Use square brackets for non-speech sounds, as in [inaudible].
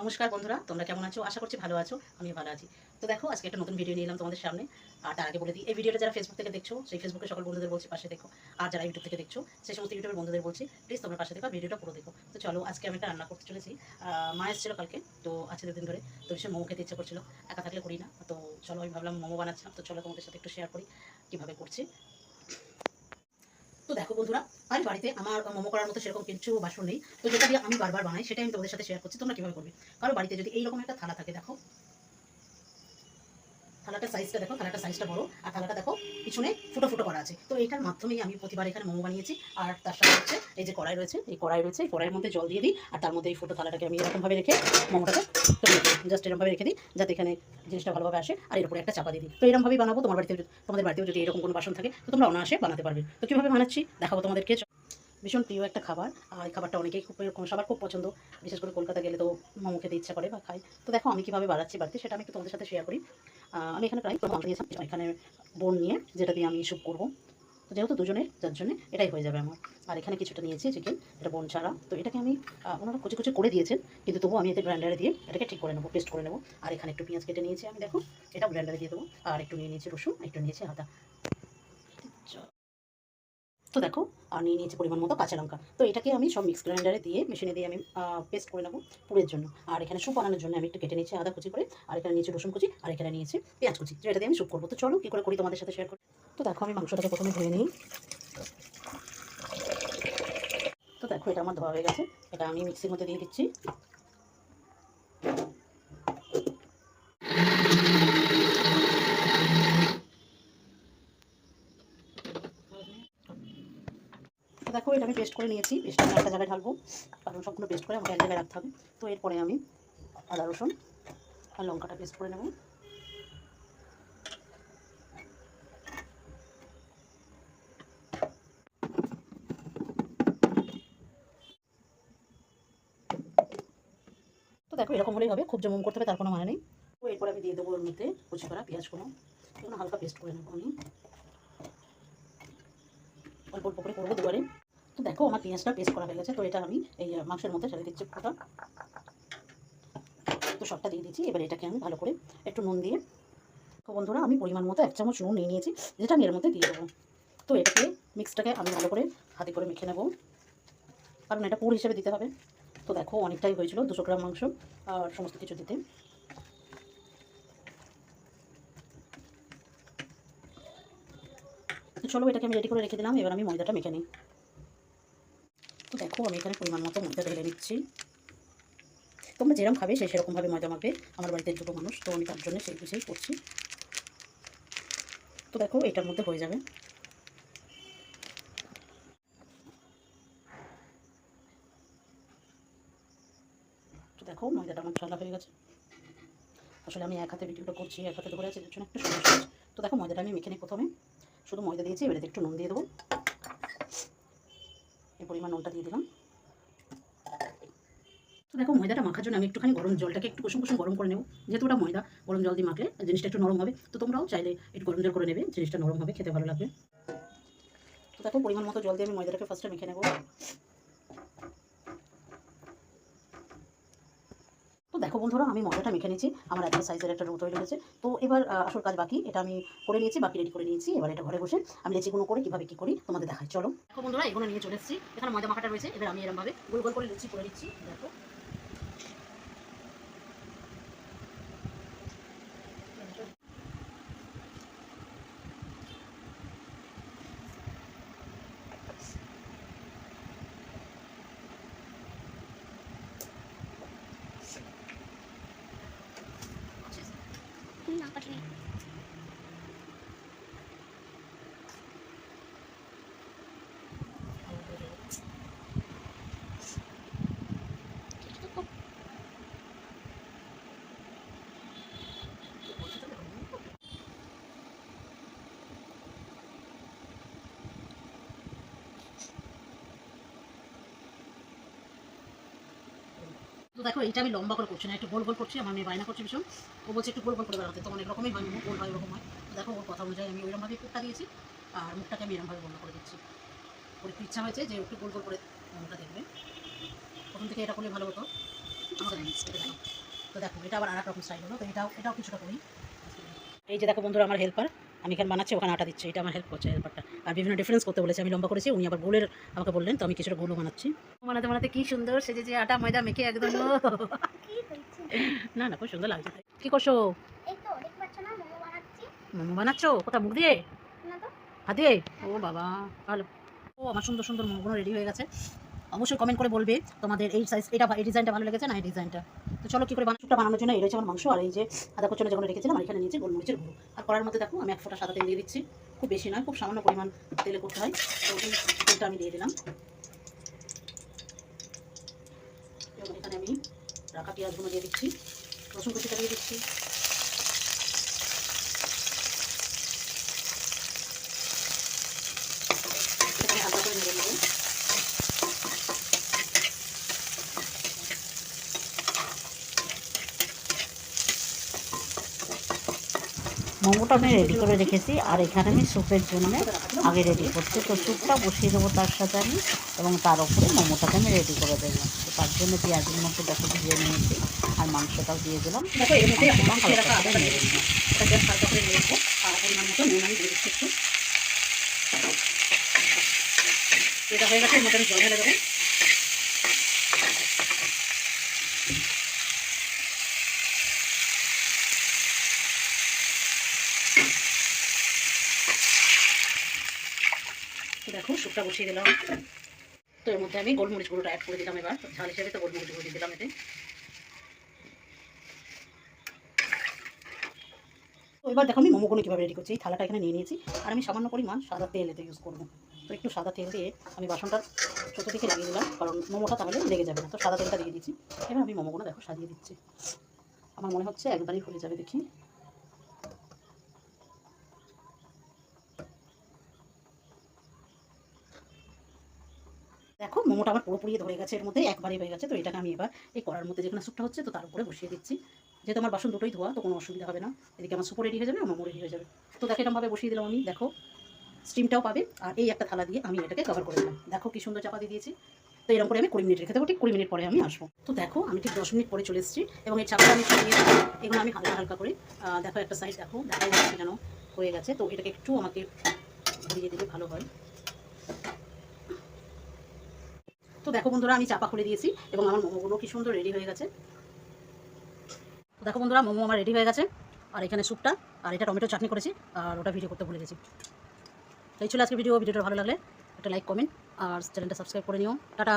নমস্কার বন্ধুরা, তোমরা কেমন আছো? আশা করছি ভালো আছো আমি ভালো আছি। তো দেখো, আজকে একটা নতুন ভিডিও নিয়ে এলাম তোমাদের সামনে। আর তার আগে বলে দিই, এই ভিডিওটা যারা ফেসবুক থেকে দেখছ, সেই ফেসবুকে সকল বন্ধুদের বলছি, পাশে দেখো। আর যারা ইউটিউব থেকে দেখছ, সেই সমস্ত ইউটিউবের বন্ধুদের বলছি প্লিজ তোমরা পাশে দেখো ভিডিওটা পুরো দেখো। তো চলো, আজকে আমি একটা রান্না করতে চলেছি। মা এসেছিল কালকে, তো আছে দুদিন ধরে। তো ভীষণ মোমো খেতে ইচ্ছে করছিল, একা থাকলে করি না। তো চলো, আমি ভাবলাম মোমো বানাচ্ছিলাম। তো চলো তোমাদের সাথে একটু শেয়ার করি, কীভাবে করছি। তো দেখো বন্ধুরা আমি বাড়িতে আমার মোমো করার মতো সেরকম কিছু বাসন নেই। তো যেটা দিয়ে আমি বারবার বানাই, সেটাই আমি তোমাদের সাথে শেয়ার করছি, তোমরা কীভাবে করবে? কারও বাড়িতে যদি এইরকম একটা থালা থাকে, দেখো। থালাটার সাইজটা দেখো থালাটার সাইজটা বড়, আর থালাটা দেখো পিছনে ফুটো ফুটো করা আছে। তো এটার মাধ্যমেই আমি প্রতিবার এখানে মোমো বানিয়েছি, আর তার সাথে হচ্ছে এই যে কড়াই রয়েছে, এই কড়াই রয়েছে, এই কড়াইয়ের মধ্যে জল দিয়ে দিই, আর তার মধ্যে এই ফুটো থালাটাকে আমি এরকমভাবে রেখে মোমোটাকে জাস্ট এরকমভাবে রেখে দিই, যাতে এখানে জিনিসটা ভালোভাবে আসে, আর এর উপরে একটা চাপা দিয়ে দিই। তো এরকমভাবেই বানাবো, তোমার বাড়িতে তোমাদের বাড়িতেও যদি এরকম কোনো বাসন থাকে, তো তোমরা অনায়াসে বানাতে পারবে। তো কীভাবে বানাচ্ছি, দেখাবো তোমাদেরকে। ভীষণ প্রিয় একটা খাবার, আর এই খাবারটা অনেকেই খুব সবার খুব পছন্দ। বিশেষ করে কলকাতা গেলে তো মোমো খেতে ইচ্ছা করে বা খাই তো দেখো আমি কীভাবে বানাচ্ছি বাড়িতে, সেটা আমি একটু তোমাদের সাথে শেয়ার করি। আমি এখানে প্রায় মাংস দিয়েছি এখানে বোন নিয়ে যেটা দিয়ে আমি স্যুপ করব। তো যেহেতু দুজনের, যার জন্যে এটাই হয়ে যাবে আমার। আর এখানে কিছুটা নিয়েছি চিকেন এটা বোন ছাড়া। তো এটাকে আমি ওনারা কুচি কুচি করে দিয়েছেন, কিন্তু তবুও আমি এতে ব্র্যান্ডারে দিয়ে এটাকে ঠিক করে নেব পেস্ট করে নেব। আর এখানে একটু পেঁয়াজ কেটে নিয়েছি আমি, দেখো এটা ব্র্যান্ডারে দিয়ে দেবো। আর একটু নিয়ে নিয়েছি রসুন একটু নিয়েছি আদা। তো দেখো আর নিয়ে নিয়েছি পরিমাণ মতো কাঁচা লঙ্কা। তো এটাকে আমি সব মিক্স গ্রাইন্ডারে দিয়ে মেশিনে দিয়ে আমি পেস্ট করে নেব পুরের জন্য। আর এখানে স্যুপ বানানোর জন্য আমি একটু কেটে নিয়েছি আদা কুচি করে, আর এখানে নিয়েছি রসুন কুচি, আর এখানে নিয়েছি পেঁয়াজ কুচি। তো এটা দিয়ে আমি স্যুপ করব। তো চলো, কী করে করি তোমাদের সাথে শেয়ার করি? তো দেখো, আমি মাংসটাকে প্রথমে ধুয়ে নিই। তো দেখো, এটা আমার ধোয়া হয়ে গেছে। এটা আমি মিক্সির মধ্যে দিয়ে দিচ্ছি। তো দেখো এটা আমি পেস্ট করে নিয়েছি। পেস্টটা আমি একটা জায়গায় ঢালবো। কারণ সবগুলো পেস্ট করে আমাকে এক জায়গায় রাখতে হবে। তো এরপরে আমি আদা, রসুন আর লঙ্কাটা পেস্ট করে নেব। তো দেখো, এরকম হলেই হবে। খুব জমম করতে হবে তার কোনো মানে নেই। তো এরপর আমি দিয়ে দেবো ওর মধ্যে কুচি করা পেঁয়াজ কোনো এগুলো হালকা পেস্ট করে নেব আমি। অল্প অল্প করে করব দুবারে। তো দেখো, আমার পেঁয়াজটা পেস্ট করা হয়ে গেছে, তো এটা আমি এই মাংসের মধ্যে ছেড়ে দিচ্ছি পুরোটা তো সবটা দিয়ে দিচ্ছি, এবার এটাকে আমি ভালো করে একটু নুন দিয়ে। তো বন্ধুরা, আমি পরিমাণ মতো এক চামচ নুন নিয়ে নিয়েছি, যেটা আমি এর মধ্যে দিয়ে দেবো। তো এটাকে মিক্সটাকে আমি ভালো করে হাতে করে মেখে নেব। কারণ এটা পুর হিসেবে দিতে হবে। তো দেখো, অনেকটাই হয়েছিল, দুশো গ্রাম মাংস আর সমস্ত কিছু দিতে। চলো, এটাকে আমি রেডি করে রেখে দিলাম, এবার আমি ময়দাটা মেখে নিই। দেখো, আমি এখানে পরিমাণ মতো ময়দা ঢেলে নিচ্ছি। তোমরা যেরকম খাবে সেই সেরকমভাবে ময়দা মাখবে। আমার বাড়িতে দুটো মানুষ, তো আমি তার জন্য সেই বুঝেই করছি। তো দেখো, এটার মধ্যে হয়ে যাবে। তো দেখো, ময়দাটা আমার ঠান্ডা হয়ে গেছে। আসলে আমি এক হাতে ভিডিওটা করছি, এক হাতে ধরে আছে তো দেখো, ময়দাটা আমি মেখে প্রথমে। শুধু ময়দা দিয়েছি, এবারে একটু নুন দিয়ে দেবো। পরিমাণ নুনটা দিয়ে দিলাম। তো দেখো, ময়দাটা মাখার জন্য আমি একটুখানি গরম জলটাকে একটু কুসুম কুসুম গরম করে নেব। যেহেতু ওটা ময়দা, গরম জল দিয়ে মাখলে জিনিসটা একটু নরম হবে। তো তোমরাও চাইলে একটু গরম জল করে নেবে, জিনিসটা নরম হবে, খেতে ভালো লাগবে। তো দেখো, পরিমাণ মতো জল দিয়ে আমি ময়দাটাকে ফার্স্টে মেখে নেব। দেখো বন্ধুরা, আমি মজাটা মেখে নিয়েছি। আমার একটা সাইজের একটা রো তৈরি হয়েছে। তো এবার আসল কাজ বাকি। এটা আমি করে নিয়েছি, বাকি রেডি করে নিয়েছি। এবার এটা ঘরে বসে আমি লেচিগুলো করে কীভাবে কী করি তোমাদের দেখাই। চলো। দেখো বন্ধুরা, এগুলো নিয়ে চলে এসেছি। এখানে মজা মাখাটা রয়েছে। এবার আমি এরমভাবে গোল গোল করে লুচি করে নিচ্ছি। দেখো। না পাঠিয়ে দেখো, এইটা আমি লম্বা করে করছি না, একটু গোল গোল করছি, আমার মেয়ে বায়না করছে ভীষণ। ও বলছে একটু গোল গোল করে বেড়াতে, তো অনেক রকমই হয় গোল হয়, ওরকম হয়। দেখো, ওর কথা অনুযায়ী আমি ওইরকমভাবে কুকটা দিয়েছি, আর মুখটাকে আমি এরকমভাবে বন্ধ করে দিচ্ছি। ওর একটু ইচ্ছা হয়েছে যে একটু গোল গোল করে মুখটা দেখবে। প্রথম থেকে এটা করলে ভালো হতো। আমাকে এটা দেয়নি। তো দেখো, এটা আবার আর রকম স্টাইল হলো, তো এটাও এটাও কিছুটা করি। এই যে দেখো বন্ধুরা, আমার হেল্পার আমি এখানে বানাচ্ছি ওখানে আটা দিচ্ছি এটা আমার হেল্প করছে হেল্পারটা আর বিভিন্ন ডিফারেন্স করতে বলেছে আমি লম্বা করেছি উনি আবার গোলের আমাকে বললেন তো আমি কিছুটা গোলও বানাচ্ছি। বানাতে বানাতে কি সুন্দর সেজে যে আটা ময়দা মেখে একদম। [laughs] না না খুব সুন্দর লাগছে কি করছ? এই তো দেখতে পাচ্ছ না মোমো বানাচ্ছো। কোথা মুখ দিয়ে? না হাত দিয়ে? ও বাবা ভালো ও আমার সুন্দর সুন্দর মোমোগুলো রেডি হয়ে গেছে। অবশ্যই কমেন্ট করে বলবে তোমাদের এই সাইজ এটা এই ডিজাইনটা ভালো লেগেছে না এই ডিজাইনটা তো চলো কী করে বানাসুটা বানানোর জন্য এই রয়েছে আমার মাংস আর এই যে আদা কচনে যেগুলো রেখেছিলাম, আর এখানে নিয়েছি গোলমরিচের গুঁড়ো। আর করার মধ্যে দেখো, আমি এক ফোঁটা সাদা তেল দিয়ে দিচ্ছি। খুব বেশি নয়, খুব সামান্য পরিমাণ তেলে করতে হয়। তো এই তেলটা আমি দিয়ে দিলাম। এখানে আমি রাখা পেঁয়াজগুলো দিয়ে দিচ্ছি, রসুন কুচিটা দিয়ে দিচ্ছি এখানে হালকা করে নেড়ে নেব মোমোটা আমি রেডি করে রেখেছি আর এখানে আমি স্যুপের জন্য আগে রেডি করছি। তো স্যুপটা বসিয়ে দেবো তার সাথে আমি এবং তার উপরে মোমোটাকে আমি রেডি করে দেবো। তো তার জন্য পেঁয়াজের মধ্যে দেখো ভিজিয়ে নিয়েছি আর মাংসটাও দিয়ে দিলাম। হালকা করে এটা হালকা করে নিয়ে আর পরিমাণ মতো নুন আমি দিয়ে দিচ্ছি একটু। এটা হয়ে গেছে আমি জল তো বসিয়ে দিলাম। তো এর মধ্যে আমি গোলমরিচ গুঁড়োটা অ্যাড করে দিলাম এবার। ঝাল হিসেবে তো গোলমরিচ গুঁড়ো দিয়ে দিলাম এতে। তো এবার দেখো আমি মোমোগুলো কীভাবে রেডি করছি। এই থালাটা এখানে নিয়ে নিয়েছি। আর আমি সামান্য পরিমাণ সাদা তেল এতে ইউজ করব। তো একটু সাদা তেল দিয়ে আমি বাসনটা ছোটো চতুর্দিকে লাগিয়ে দিলাম। কারণ মোমোটা তাহলে লেগে যাবে না। তো সাদা তেলটা দিয়ে দিয়েছি। এবার আমি মোমোগুলো দেখো সাজিয়ে দিচ্ছি। আমার মনে হচ্ছে একবারই হয়ে যাবে দেখি। দেখো মোমোটা আমার পুরোপুরি ধরে গেছে, এর মধ্যে একবারই হয়ে গেছে। তো এটাকে আমি এবার এই করার মধ্যে যেখানে স্যুপটা হচ্ছে, তো তার উপরে বসিয়ে দিচ্ছি। যেহেতু আমার বাসন দুটোই ধোয়া, তো কোনো অসুবিধা হবে না। এদিকে আমার সুপো রেডি হয়ে যাবে, আমার রেডি হয়ে যাবে। তো দেখো এরকমভাবে বসিয়ে দিলাম আমি, দেখো। স্টিমটাও পাবে, আর এই একটা থালা দিয়ে আমি এটাকে কভার করে দিলাম। দেখো কি সুন্দর চাপা দিয়ে দিয়েছি। তো এরকম করে আমি কুড়ি মিনিট রেখে দেবো, ঠিক কুড়ি মিনিট পরে আমি আসব। তো দেখো, আমি ঠিক দশ মিনিট পরে চলে এসেছি, এবং এই চাপাটা আমি দিলাম এগুলো আমি হালকা হালকা করে দেখো একটা সাইড দেখো, দেখাই যাচ্ছে যেন হয়ে গেছে। তো এটাকে একটু আমাকে ঘুরিয়ে দিলে ভালো হয়। তো দেখো বন্ধুরা আমি চাপা খুলে দিয়েছি এবং আমার মোমোগুলো কি সুন্দর রেডি হয়ে গেছে। তো দেখো বন্ধুরা মোমো আমার রেডি হয়ে গেছে। আর এখানে স্যুপটা আর এটা টমেটো চাটনি করেছি আর ওটা ভিডিও করতে ভুলে গেছি। তাই এই ছিল আজকে ভিডিও ভিডিওটা ভালো লাগলে একটা লাইক কমেন্ট আর চ্যানেলটা সাবস্ক্রাইব করে নিও। টাটা!